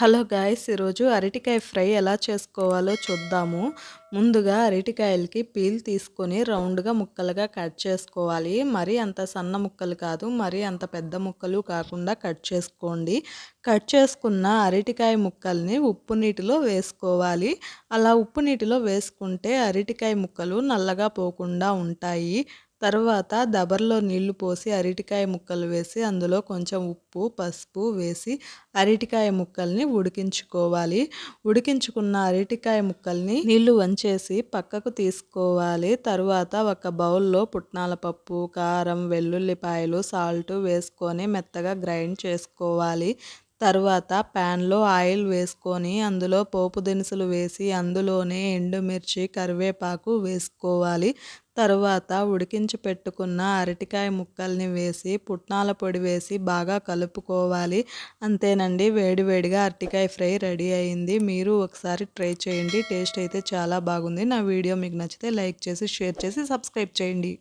Hello guys ఈరోజు అరటికాయ fry ఎలా చేసుకోవాలో చూద్దాము. ముందుగా అరటికాయలకి పీల్ తీసుకొని రౌండ్గా ముక్కలుగా కట్ చేసుకోవాలి. మరి అంత సన్న ముక్కలు కాదు మరి అంత పెద్ద ముక్కలు కాకుండా కట్ చేసుకోండి. కట్ చేసుకున్న అరటికాయ ముక్కల్ని ఉప్పు నీటిలో వేసుకోవాలి. అలా ఉప్పు నీటిలో వేసుకుంటే అరటికాయ ముక్కలు నల్లగా పోకుండా ఉంటాయి. తర్వాత దబర్లో నీళ్ళు పోసి అరటికాయ ముక్కలు వేసి అందులో కొంచెం ఉప్పు పసుపు వేసి అరటికాయ ముక్కల్ని ఉడికించుకోవాలి. ఉడికించుకున్న అరటికాయ ముక్కల్ని నీళ్ళు వంచేసి పక్కకు తీసుకోవాలి. తర్వాత ఒక బౌల్లో పుట్నాల పప్పు కారం వెల్లుల్లిపాయలు సాల్ట్ వేసుకొని మెత్తగా గ్రైండ్ చేసుకోవాలి. తర్వాత ప్యాన్లో ఆయిల్ వేసుకొని అందులో పోపు దినుసులు వేసి అందులోనే ఎండుమిర్చి కరివేపాకు వేసుకోవాలి. తరువాత ఉడికించి పెట్టుకున్న అరటికాయ ముక్కల్ని వేసి పుట్నాల పొడి వేసి బాగా కలుపుకోవాలి. అంతేనండి వేడివేడిగా అరటికాయ ఫ్రై రెడీ అయింది. మీరు ఒకసారి ట్రై చేయండి టేస్ట్ అయితే చాలా బాగుంది. నా వీడియో మీకు నచ్చితే లైక్ చేసి షేర్ చేసి సబ్స్క్రైబ్ చేయండి.